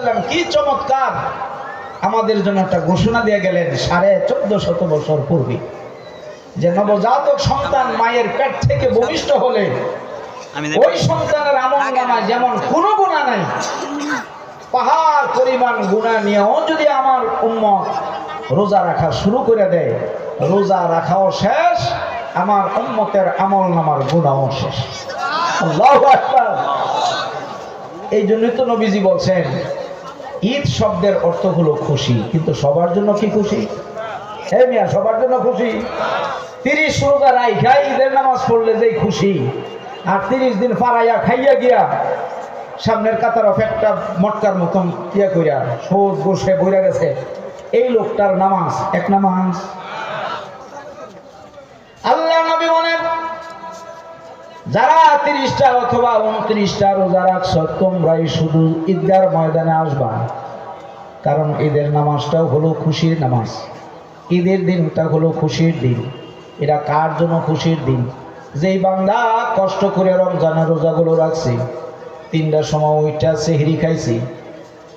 সাল্লাম কি চমৎকার। আমাদের জন্য একটা ঘোষণা দিয়ে গেলেন সাড়ে চোদ্দ শত বছর পূর্বে যে নবজাতক সন্তান মায়ের পেট থেকে ভূমিষ্ঠ হলে ওই সন্তানের আমল যেমন কোনো গুণা নাই। পাহাড় পরিমাণ গুণা নিয়েও যদি আমার উম্মত রোজা রাখা শুরু করে দেয় রোজা রাখাও শেষ আমার উম্মতের আমল নামার গুণাও শেষ। আল্লাহু এই জন্যই তো নবীজি বলছেন ঈদ শব্দের অর্থ হলো খুশি, কিন্তু সবার জন্য কি খুশি? হ্যাঁ মিয়া, সবার জন্য খুশি। তিরিশ রোজা রাইখা ঈদের নামাজ পড়লে যেই খুশি, আর তিরিশ দিন পাড়াইয়া খাইয়া গিয়া সামনের কাতার অফ একটা মটকার মতন ইয়া কইরা সোজ বসে বইরা গেছে। এই লোকটার নামাজ, এক নামাজ। আল্লাহ নবী বলেন যারা তিরিশটা অথবা উনত্রিশটা রোজা রাখছ, তোমরাই শুধু ঈদগার ময়দানে আসবা। কারণ ঈদের নামাজটাও হলো খুশির নামাজ। ঈদের দিনটা হলো খুশির দিন। এটা কার জন্য খুশির দিন? যেই বান্দা কষ্ট করে রমজানের রোজাগুলো রাখছে, তিনটার সময় ওইটা সেহরি খাইছে,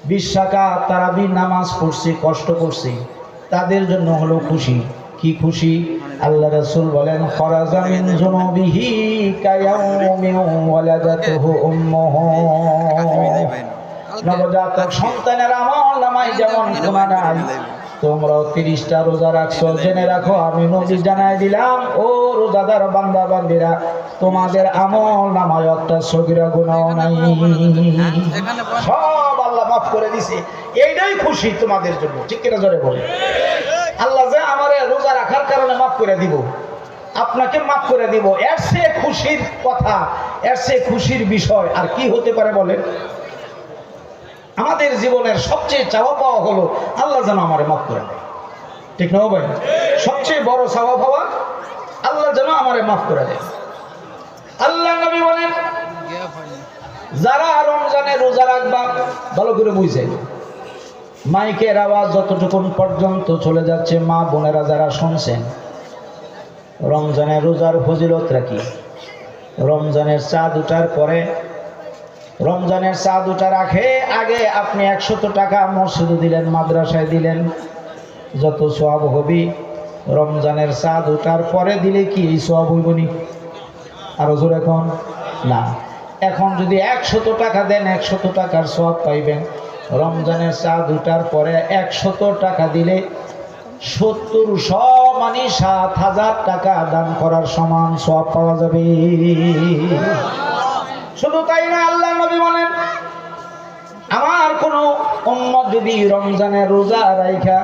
বিশ টাকা তারাবির নামাজ পড়ছে, কষ্ট করছে, তাদের জন্য হলো খুশি। কি খুশি? আল্লাহ রাসূল বলেন খরাজামিন জুনুবিহি কায়াউমি ওয়ালাদাতুহু উম্মুহু। নবজাতক সন্তানের আমল নামায় যেমন গুনাহ নাই তিরিশটা রোজা রাখছো, জেনে রাখো, আমি নবী জানাই দিলাম, ও রোজাদার বান্দা বান্দিরা তোমাদের আমল নামায় একটা সগিরা গুণাও নাই। সব আল্লাহ মাফ করে দিছে, এইটাই খুশি তোমাদের জন্য, ঠিক কিনা জোরে বলে আল্লাহ যে আমারে রোজা রাখার কারণে মাফ করে দিব। আপনাকে মাফ করে দিব। এর সে খুশির কথা, এর সে খুশির বিষয় আর কি হতে পারে বলেন? আমাদের জীবনের সবচেয়ে চাওয়া পাওয়া হলো আল্লাহ যেন আমারে মাফ করে দেয়। ঠিক না ভাই? সবচেয়ে বড় চাওয়া পাওয়া আল্লাহ যেন আমারে মাফ করে দেয়। আল্লাহ নবী বলেন, যারা রমজানে রোজা রাখবা, ভালো করে বুঝে মাইকের আওয়াজ যতটুকুন পর্যন্ত চলে যাচ্ছে, মা বোনেরা যারা শুনছেন, রমজানের রোজার ফজিলত রাখি রমজানের চাঁদ উঠার পরে, রমজানের চাঁদ উঠার আগে আগে আপনি একশত টাকা মসজিদে দিলেন, মাদ্রাসায় দিলেন, যত সব হবি, রমজানের চাঁদ উঠার পরে দিলে কি এই সব হইবনি আরও জোর এখন না। এখন যদি একশত টাকা দেন, একশত টাকার সব পাইবেন। রমজানের চাঁদ উঠার পরে একশত টাকা দিলে সত্তর শ মানে সাত হাজার টাকা দান করার সমান সব পাওয়া যাবে। শুধু তাই না, আল্লাহ নবী বলেন, আমার কোনো অন্য যদি রমজানের রোজা রাইখা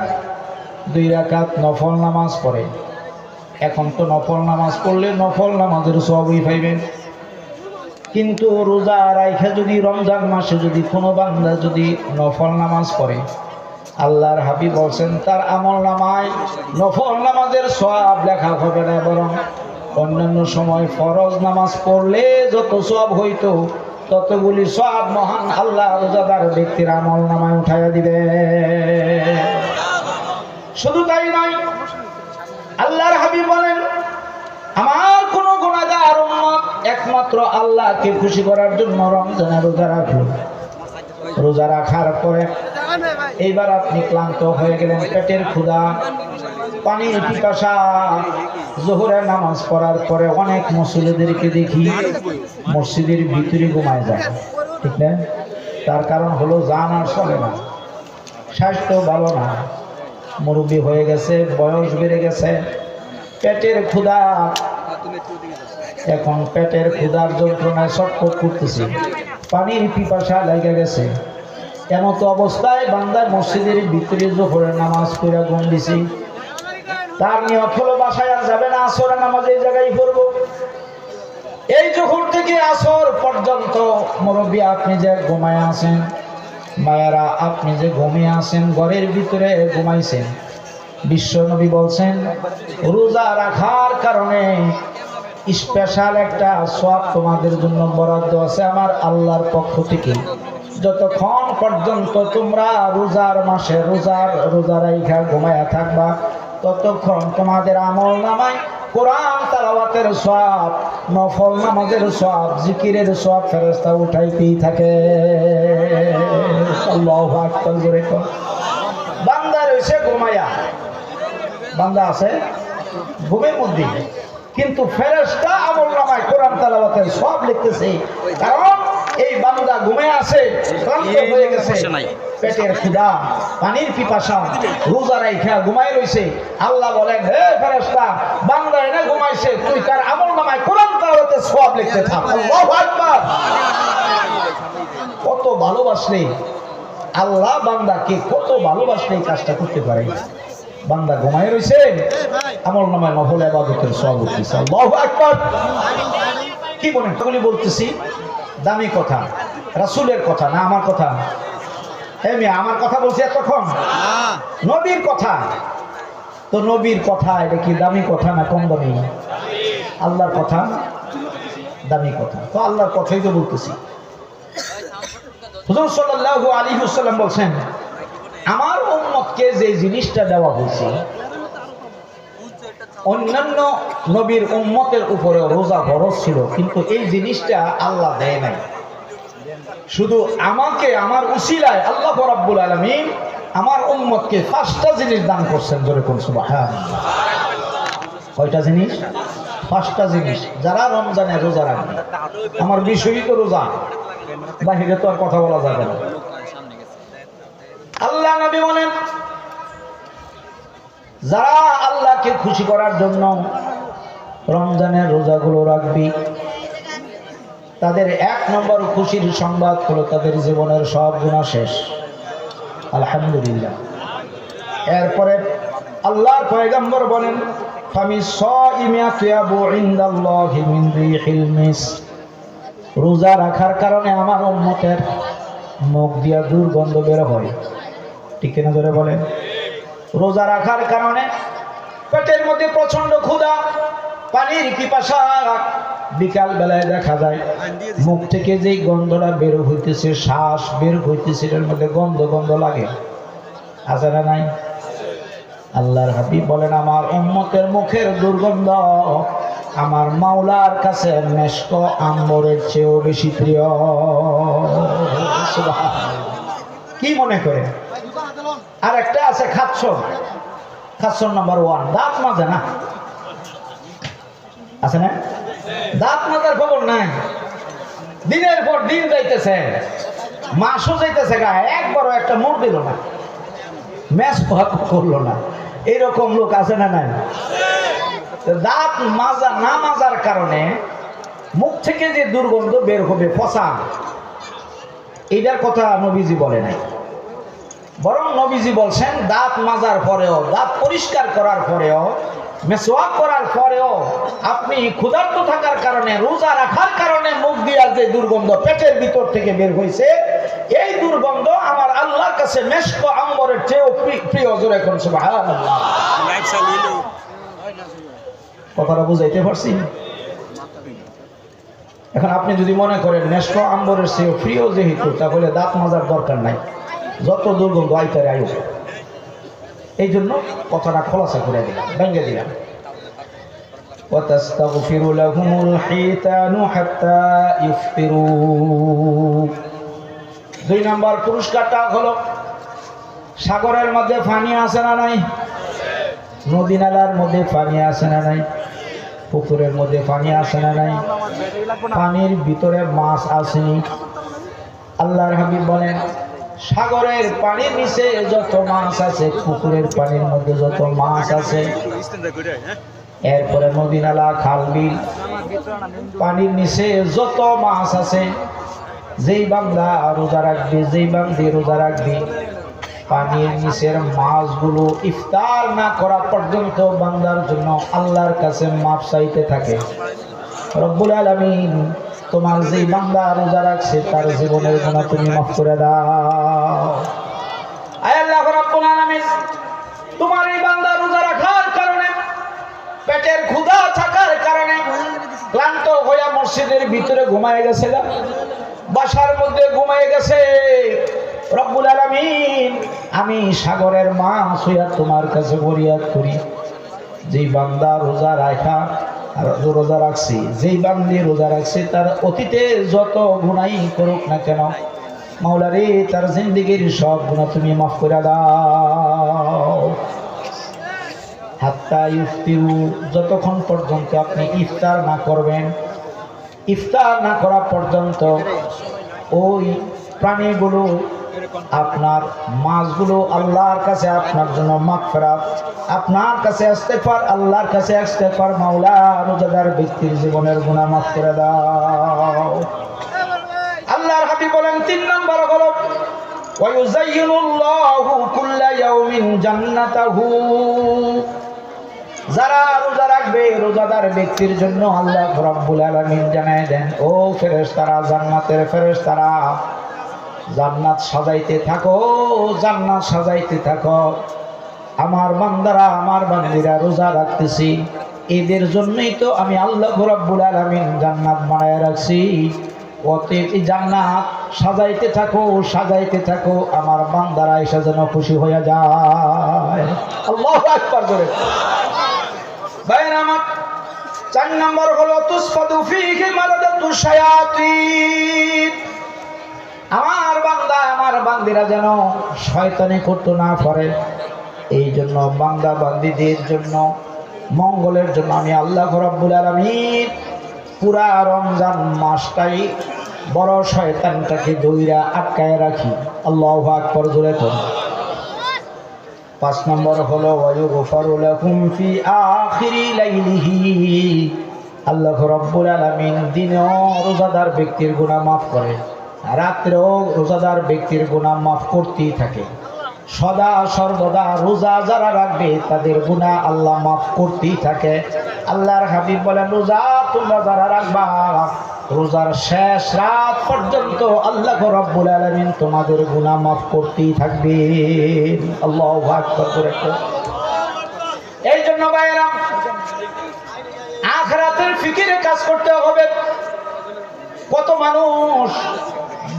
দুই রাকাত নফল নামাজ পড়ে, এখন তো নফল নামাজ পড়লে নফল নামাজের সবই পাইবেন। কিন্তু রোজা রাইখা যদি রমজান মাসে যদি কোনো বান্দা যদি নফল নামাজ পড়ে, আল্লাহর হাবিব বলছেন, তার আমল নামায় নফল নামাজের সব লেখা হবে না, বরং অন্যান্য সময় ফরজ নামাজ পড়লে যত সব হইতো, ততগুলি সব মহান আল্লাহ রোজাদার ব্যক্তির আমল নামায় উঠাইয়া দিবে। শুধু তাই নয়, আল্লাহর হাবিব বলেন, আমার একমাত্র আল্লাহকে খুশি করার জন্য রমজানে রোজা রাখল। রোজা রাখার পরে এইবার আপনি ক্লান্ত হয়ে গেলেন, পেটের ক্ষুধা, পানির পিপাসা, জোহরের নামাজ পড়ার পরে অনেক মসজিদেরকে দেখি, মসজিদের ভিতরে ঘুমায় যায়। ঠিক না? তার কারণ হলো জান আর চলে না। স্বাস্থ্য ভালো না। মুরব্বী হয়ে গেছে, বয়স বেড়ে গেছে। পেটের ক্ষুধা এখন পেটের ক্ষুধার যন্ত্রণায় ছটফট করতেছি। পানির পিপাসা লেগে গেছে। এমতো অবস্থায় বান্দার মসজিদের ভিতরে জোহরের নামাজ পড়া ঘুম দিছি। তার নিয়ত হলো বাসায় আর যাবে না, আসরের নামাজ এই জায়গায় পড়ব। এই জোহর থেকে আসর পর্যন্ত মুরব্বী আপনি যে ঘুমায় আছেন, মায়েরা আপনি যে ঘুমিয়ে আছেন, ঘরের ভিতরে ঘুমাইছেন। বিশ্বনবী বলছেন, রোজা রাখার কারণে স্পেশাল একটা সব তোমাদের জন্য বরাদ্দ আছে আমার আল্লাহর পক্ষ থেকে। যতক্ষণ পর্যন্ত তোমরা রোজার মাসে রোজার, রোজা রাইখা ঘুমায়া থাকবা, ততক্ষণ তোমাদের আমল নামায় কোরআন তালাওয়াতের সব নফল নামাজের সব জিকিরের সব ফেরস্তা উঠাইতেই থাকে। বান্দা রয়েছে ঘুমায়া। বান্দা আছে? ঘুমের মধ্যে। কিন্তু ফেরেশতা আমল নামায় কোরআন তালাওয়াতের সব লিখতেছে। কারণ এই বান্দা ঘুমে আছে ক্লান্ত হয়ে গেছে পেটের ক্ষুধা পানির পিপাসা রোজা রাইখা ঘুমাই রইছে। আল্লাহ বলেন হে ফেরেশতা বান্দা এনে ঘুমাইছে তুই তার আমল নামায় কোরআন তালাওয়াতের সব লিখতে থাক। আল্লাহু আকবার। কত ভালোবাসলে আল্লাহ বান্দাকে কত ভালোবাসলে এই কাজটা করতে পারে। বান্দা ঘুমায় রয়েছে আমল নামায় নফল আবাদতের সব উঠতেছে। কি বলেন? এগুলি বলতেছি, দামি কথা, রাসূলের কথা, না আমার কথা? হ্যাঁ আমার কথা বলছি এতক্ষণ? নবীর কথা। তো নবীর কথা, এটা কি দামি কথা না কম দামি? আল্লাহর কথা, দামি কথা। তো আল্লাহর কথাই তো বলতেছি। হুজুর সাল্লাল্লাহু আলাইহি ওয়াসাল্লাম বলছেন, আমার উম্মতকে যে জিনিসটা দেওয়া হয়েছে, অন্যান্য নবীর উম্মতের উপরে রোজা ফরজ ছিল, কিন্তু এই জিনিসটা আল্লাহ দেয় নাই। শুধু আমাকে, আমার উসিলায় আল্লাহ রাব্বুল আলামিন আমার উম্মতকে পাঁচটা জিনিস দান করছেন জোরে কোন সুবহান কয়টা জিনিস? পাঁচটা জিনিস। যারা রমজানে রোজা রাখবে, আমার বিষয়ই তো রোজা, বাহিরে তো আর কথা বলা যাবে না আল্লাহ নবী বলেন যারা আল্লাহকে খুশি করার জন্য রমজানের রোজাগুলো রাখবি, তাদের এক নম্বর খুশির সংবাদ হলো তাদের জীবনের সব গুণা শেষ। আলহামদুলিল্লাহ। এরপরে আল্লাহর পয়গম্বর বলেন মিস। রোজা রাখার কারণে আমার উম্মতের মুখ দিয়া দুর্গন্ধ বের হয়। ঠিক কিনা ধরে বলেন? রোজা রাখার কারণে পেটের মধ্যে প্রচণ্ড ক্ষুধা, পানির পিপাসা বিকাল বেলায় দেখা যায়। মুখ থেকে যেই গন্ধটা বের হইতেছে, শ্বাস বের হইতেছে এর মধ্যে গন্ধ গন্ধ লাগে। আছে না নাই? আল্লাহর হাবিব বলেন, আমার উম্মতের মুখের দুর্গন্ধ আমার মাওলার কাছে মেশক আম্বরের চেয়েও বেশি প্রিয়। কি মনে করে আর একটা আছে খাচ্ছ খাচ্ছ নাম্বার ওয়ান দাঁত মাজে না? আছে না? দাঁত মাজার খবর নাই। দিনের পর দিন যাইতেছে। মাসও যাইতেছে গা, একবারও একটা মোড় দিল না। ম্যাচ করল না। এরকম লোক আছে না নাই? দাঁত মাজা না মাজার কারণে মুখ থেকে যে দুর্গন্ধ বের হবে ফসা এটার কথা নবীজি বলে নাই। বরং নবীজি বলছেন, দাঁত মাজার পরেও, দাঁত পরিষ্কার করার পরেও মেসোয়াক করার পরেও আপনি ক্ষুধার্ত থাকার কারণে, রোজা রাখার কারণে মুখ দিয়া যে দুর্গন্ধ পেটের ভিতর থেকে বের হয়েছে এই দুর্গন্ধ আমার আল্লাহর কাছে মেশক আম্বরের চেয়েও প্রি- প্রিয় জোরে কোন কথাটা বুঝাইতে পারছি? এখন আপনি যদি মনে করেন নেষ্ট আম্বরের চেয়েও প্রিয় যেহেতু, তাহলে দাঁত মাজার দরকার নাই। যত দুর্গন্ধ আইতারে আয়ু এই জন্য কথাটা খোলাসা করে দিলাম ভেঙে দিলাম وتستغفر لهم الحيتان حتى يفطروا দুই নম্বর পুরস্কারটা হলো সাগরের মধ্যে পানি আছে না নাই নদী নালার মধ্যে পানি আছে না নাই পুকুরের মধ্যে পানি আছে না নাই পানির ভিতরে মাছ আসেনি আল্লাহর হাবিব বলেন সাগরের পানির নিচে যত মাছ আছে, পুকুরের পানির মধ্যে যত মাছ আছে। এরপরে নদী নালা খাল বিল পানির নিচে যত মাছ আছে, যেই বাংলা রোজা রাখবে, যেই বাংলি রোজা রাখবে, পানির নিচের মাছগুলো ইফতার না করা পর্যন্ত বান্দার জন্য আল্লাহর কাছে মাপ চাইতে থাকে। রব্বুল আলামিন তোমার যেই বান্দা রোজা রাখছে, তার জীবনের গুণা তুমি মাফ করে দাও। আল্লাহ রব্বুল আলামিন, তোমার এই বান্দা রোজা রাখার কারণে, পেটের ক্ষুধা থাকার কারণে ক্লান্ত হইয়া মসজিদের ভিতরে ঘুমায় গেছে গা। বাসার মধ্যে ঘুমায় গেছে। রব্বুল আলামিন, আমি সাগরের মাছ হইয়া তোমার কাছে ফরিয়াদ করি। যেই বান্দা রোজা রাখা রোজা রাখছি, যেই বান্দি রোজা রাখছে, তার অতীতে যত গুণাই করুক না কেন, মাওলারে, তার জিন্দিগির সব গুণা তুমি মাফ করে দাও। হাত্তা ইফতিরু, যতক্ষণ পর্যন্ত আপনি ইফতার না করবেন, ইফতার না করা পর্যন্ত ওই প্রাণীগুলো আপনার মাছগুলো আল্লাহর কাছে আপনার জন্য মাগফিরাত আপনার কাছে আসতে পার আল্লাহর কাছে আসতে পার মাওলা রোজাদার ব্যক্তির জীবনের গুনাহ মাফ করে দাও আল্লাহর হাবিব বলেন তিন নম্বর হলো ويزين الله كل يوم جنته যারা রোজা রাখবে রোজাদার ব্যক্তির জন্য আল্লাহ রব্বুল আলামিন জানায় দেন ও ফেরেশতারা জান্নাতের ফেরেশতারা জান্নাত সাজাইতে থাকো, জান্নাত সাজাইতে থাকো। আমার বান্দারা, আমার বান্দিরা রোজা রাখতেছি। এদের জন্যই তো আমি আল্লাহ রব্বুল আলামিন জান্নাত বানায় রাখছি। জান্নাত সাজাইতে থাকো সাজাইতে থাকো, আমার বান্দারা এসে যেন খুশি হয়ে যায়। চার নম্বর হলো, তুসফাদু ফিহি শায়াতিন। আমার বান্দা, আমার বান্দিরা যেন শয়তানি করতে না পারে। এই জন্য বান্দা বান্দিদের জন্য, মঙ্গলের জন্য আমি আল্লাহ রব্বুল আলমিন পুরা রমজান মাসটাই বড় শয়তানটাকে দইরা আটকায় রাখি। আল্লাহ আকবর, জোরে করুন পাঁচ নম্বর হলো আল্লাহ রব্বুল আলামিন দিনেও রোজাদার ব্যক্তির গুনাহ মাফ করে। রাত্রেও রোজাদার ব্যক্তির গুনাহ মাফ করতেই থাকে। সদা, সর্বদা রোজা যারা রাখবে, তাদের গুনাহ আল্লাহ মাফ করতেই থাকে। আল্লাহর হাবিব বলেন, রোজা তোমরা যারা রাখবা, রোজার শেষ রাত পর্যন্ত আল্লাহ রব্বুল আলামিন তোমাদের গুনাহ মাফ করতেই থাকবে। আল্লাহ আকবার করে এই জন্য ভাইয়েরা, আখরাতের ফিকিরে কাজ করতে হবে। কত মানুষ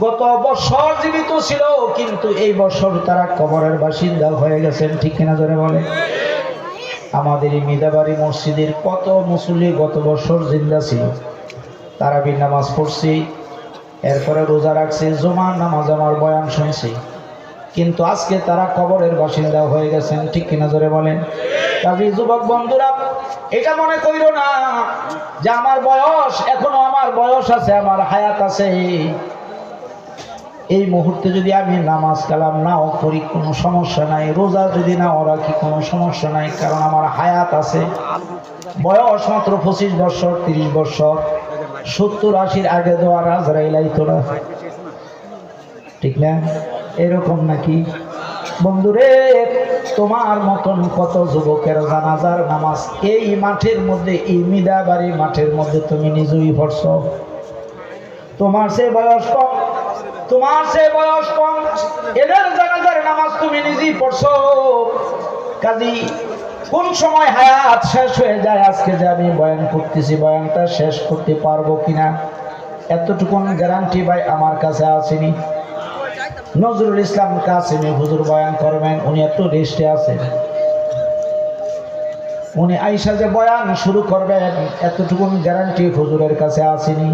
গত বছর জীবিত ছিল, কিন্তু এই বছর তারা কবরের বাসিন্দা হয়ে গেছেন, ঠিক কিনা ধরে বলে? আমাদের এই মিদাবাড়ি মসজিদের কত মুসল্লি গত বছর জিন্দা ছিল। তারাবির নামাজ পড়ছি, এরপরে রোজা রাখছি, জুমার নামাজ আমার বয়ান শুনছি। কিন্তু আজকে তারা কবরের বাসিন্দা হয়ে গেছেন, ঠিক কিনা ধরে বলেন? কাজী যুবক বন্ধুরা, এটা মনে করিল না যে আমার বয়স এখনও আমার বয়স আছে, আমার হায়াত আছে। এই মুহূর্তে যদি আমি নামাজ কালাম নাও করি কোনো সমস্যা নাই, রোজা যদি নাও, রাখি কোনো সমস্যা নাই, কারণ আমার হায়াত আছে। বয়স মাত্র পঁচিশ বছর, তিরিশ বছর, সত্তর আশির আগে দেওয়া রাজরাইলাই তোরা ঠিক না? এরকম নাকি? বন্ধুরে, তোমার মতন কত যুবকের জানাজার নামাজ এই মাঠের মধ্যে, এই মিদাবাড়ি মাঠের মধ্যে তুমি নিজেই ভরছ তোমার সে বয়স কম তোমার সে বয়স কম, এদের জানাজার নামাজ তুমি নিজেই পড়ছো। কাজী, কোন সময় হায়াত শেষ হয়ে যায় আজকে যে আমি বয়ান করতেছি, বয়ানটা শেষ করতে পারব কিনা? এতটুকুন গ্যারান্টি ভাই আমার কাছে আসেনি। নজরুল ইসলাম কাসিমি হুজুর বয়ান করবেন, উনি এত রেস্টে আছেন। উনি আইসা যে বয়ান শুরু করবেন এতটুকুন গ্যারান্টি হুজুরের কাছে আসেনি।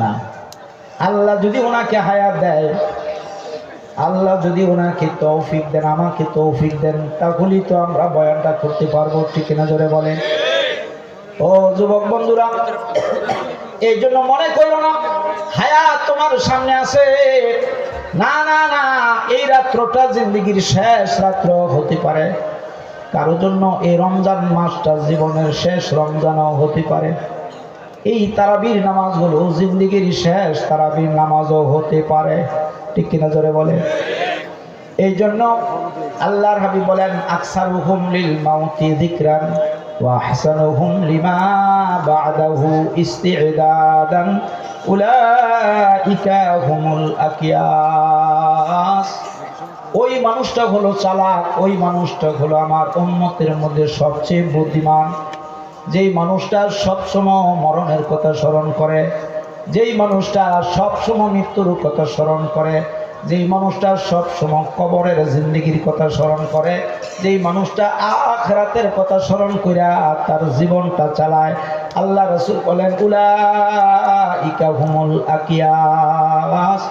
না। আল্লাহ যদি ওনাকে হায়াত দেয়, আল্লাহ যদি ওনাকে তৌফিক দেন, আমাকে তৌফিক দেন, তাহলেই তো আমরা বয়ানটা করতে পারব, ঠিক না জোরে বলেন। ও যুবক বন্ধুরা, এই জন্য মনে করো না, হায়াত তোমার সামনে আছে। না না না, এই রাত্রটা জিন্দগির শেষ রাত্র হতে পারে। কারোর জন্য এই রমজান মাসটা জীবনের শেষ রমজানও হতে পারে। এই তারাবির নামাজগুলো জিন্দগির শেষ তারাবির নামাজও হতে পারে। ঠিক কিনা জোরে বলে? এই জন্য আল্লাহর হাবিব বলেন, আকসারুহুম লিল মাউতি যিকরান ওয়া আহসানুহুম লিমা বা'দাহু ইস্তি'দাদান উলাইকা হুমুল আকিয়াস। ওই মানুষটা হলো চালাক, ওই মানুষটা হলো আমার উম্মতের মধ্যে সবচেয়ে বুদ্ধিমান। যেই মানুষটা সবসময় মরণের কথা স্মরণ করে যেই মানুষটা সবসময় মৃত্যুর কথা স্মরণ করে যেই মানুষটা সবসময় কবরের জিন্দিগির কথা স্মরণ করে যেই মানুষটা আখরাতের কথা স্মরণ কইরা তার জীবনটা চালায় আল্লাহ রসুল বলেন উলা ইকা হুমুল আকিয়াস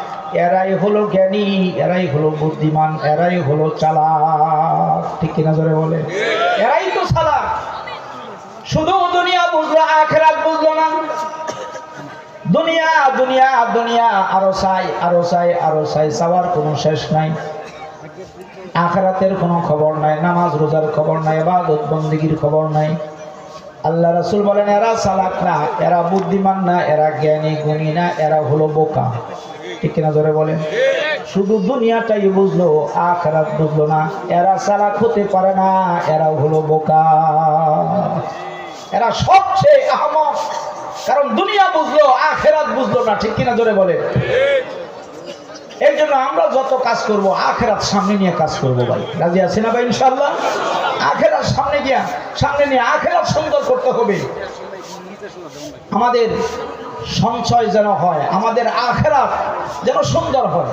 এরাই হলো জ্ঞানী এরাই হলো বুদ্ধিমান এরাই হলো চালাক। ঠিক কিনা জোরে বলে এরাই শুধু দুনিয়া বুঝলো, আখেরাত বুঝলো না। দুনিয়া দুনিয়া দুনিয়া আরও চাই আরও চাই আরও চাই চাওয়ার কোনো শেষ নাই। আখেরাতের কোনো খবর নাই, নামাজ রোজার খবর নাই বা বন্দিগির খবর নাই। আল্লাহ রাসূল বলেন, এরা চালাক না, এরা বুদ্ধিমান না, এরা জ্ঞানী, গুণী না, এরা হলো বোকা। ঠিক কিনা ধরে বলেন? শুধু দুনিয়াটাই বুঝলো, আখেরাত বুঝলো না। এরা চালাক হতে পারে না এরা হলো বোকা। এরা সবচেয়ে আহমক। কারণ দুনিয়া বুঝলো, আখেরাত বুঝলো না, ঠিক কিনা ধরে বলে এর জন্য আমরা যত কাজ করব, আখেরাত সামনে নিয়ে কাজ করব ভাই। রাজি আছি না ভাই ইনশাল্লাহ আখেরাত সামনে গিয়া, সামনে নিয়ে আখেরাত সুন্দর করতে হবে। আমাদের সঞ্চয় যেন হয়, আমাদের আখেরাত যেন সুন্দর হয়।